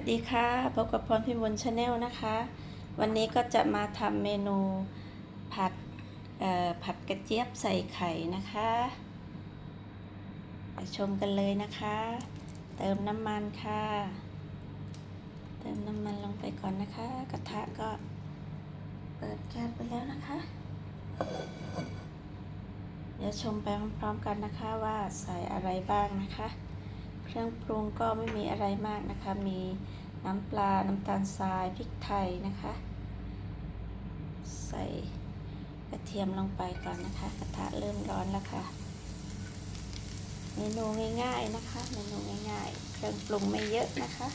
สดีค่ะพบกับพรพิมลชาแนลนะคะ วันนี้ก็จะมาทำเมนูผัดผัดกระเจี๊ยบใส่ไข่นะคะไปชมกันเลยนะคะ เติมน้ำมันค่ะ เติมน้ำมันลงไปก่อนนะคะ กระทะก็เปิดแก๊สไปแล้วนะคะ เดี๋ยวชมไปพร้อมๆกันนะคะว่าใส่อะไรบ้างนะคะ เครื่องปรุงก็ไม่มีอะไรมากนะคะ มีน้ำปลา น้ำตาลทราย พริกไทยนะคะ ใส่กระเทียมลงไปก่อนนะคะ กระทะเริ่มร้อนแล้วค่ะ เมนูง่ายๆนะคะ เมนูง่ายๆ เครื่องปรุงไม่เยอะนะคะ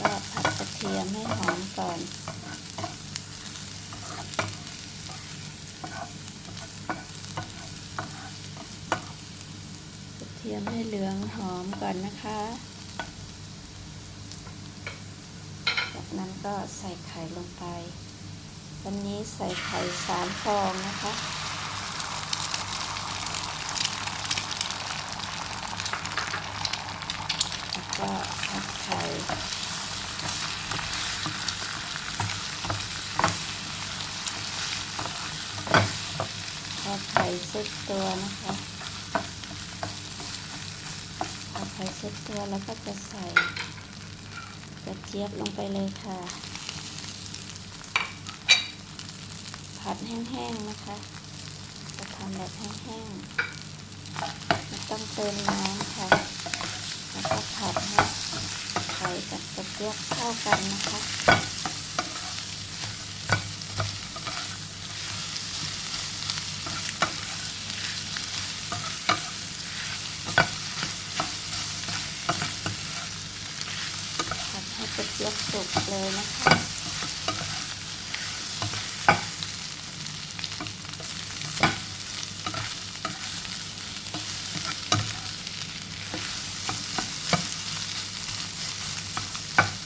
ก็ผัดกระเทียมให้หอมก่อน กระเทีย มให้เหลืองหอมก่อนนะคะ จากนั้นก็ใส่ไข่ลงไป วันนี้ใส่ไข่สามฟองนะคะแล้วก็ผัดไข่พอไข่สุดตัวนะคะ พอไข่ เช็ดตัวแล้วก็จะใส่กระเจี๊ยบลงไปเลยค่ะ ผัดแห้งๆนะคะ จะทำแบบแห้งๆไม่ต้องเติมน้ำค่ะ แล้วก็ผัดให้ไข่กับกระเจี๊ยบเข้ากันนะคะ ให้กระเจี๊ยบสุกเลยนะคะ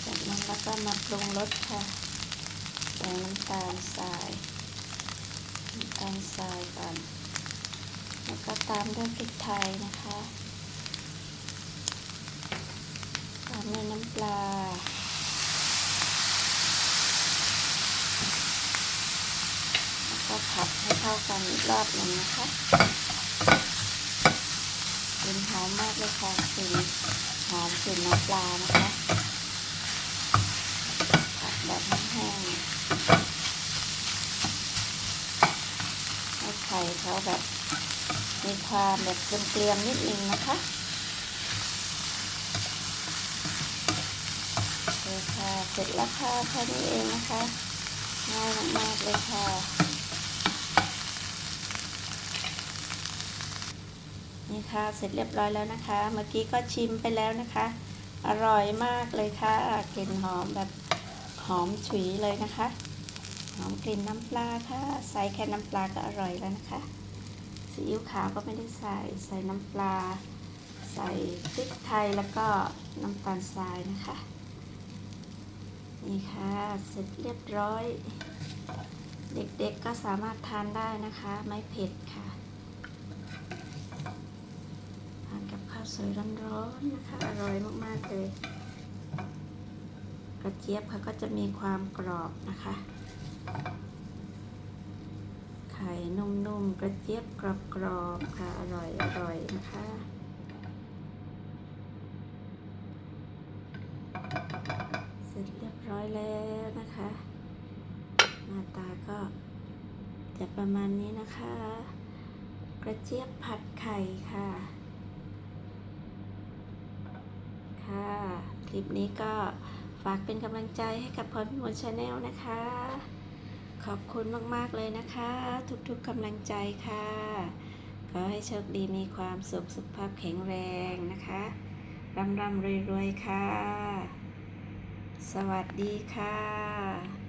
จากนั้นแล้วก็มาปรุงรสค่ะใส่น้ำตาลทรายน้ำตาลทรายก่อนแล้วก็ตามด้วยพริกไทยนะคะ ตามด้วยน้ำปลา แล้ว ก็ผัดให้เข้ากันอีกรอบหนึ่งนะคะกลิ่นหอมมากเลยค่ะกลิ่นหอมกลิ่นน้ำปลานะคะผัดแบบแห้งๆให้ไข่เขาแบบมีความแบบเกลียมๆนิดนึงนะคะโอเคค่ะเสร็จแล้วค่ะแค่นี้เองนะคะง่ายมากๆเลยค่ะ นี่ค่ะเสร็จเรียบร้อยแล้วนะคะ เมื่อกี้ก็ชิมไปแล้วนะคะ อร่อยมากเลยค่ะกลิ่นหอมแบบหอมฉุยเลยนะคะ หอมกลิ่นน้ำปลาค่ะ ใส่แค่น้ำปลาก็อร่อยแล้วนะคะซีอิ๊วขาวก็ไม่ได้ใส่ใส่น้ำปลา ใส่พริกไทยแล้วก็น้ำตาลทรายนะคะ นี่ค่ะเสร็จเรียบร้อย เด็กๆก็สามารถทานได้นะคะ ไม่เผ็ดค่ะ ทาน กับข้าวสวยร้อนๆนะคะ อร่อยมากๆเลย กระเจี๊ยบเขาก็จะมีความกรอบนะคะ ไข่นุ่มๆ กระเจี๊ยบกรอบๆค่ะ อร่อยอร่อยนะคะเสร็จเรียบร้อยแล้วนะคะ หน้าตาก็จะประมาณนี้นะคะ กระเจี๊ยบผัดไข่ค่ะ ค่ะ คลิปนี้ก็ฝากเป็นกำลังใจให้กับพรพิมลชาแนลนะคะ ขอบคุณมาก ๆ เลยนะคะ ทุกๆกำลังใจค่ะ ขอให้โชคดีมีความสุขสุขภาพแข็งแรงนะคะร่ำร่ำรวยๆค่ะ สวัสดีค่ะ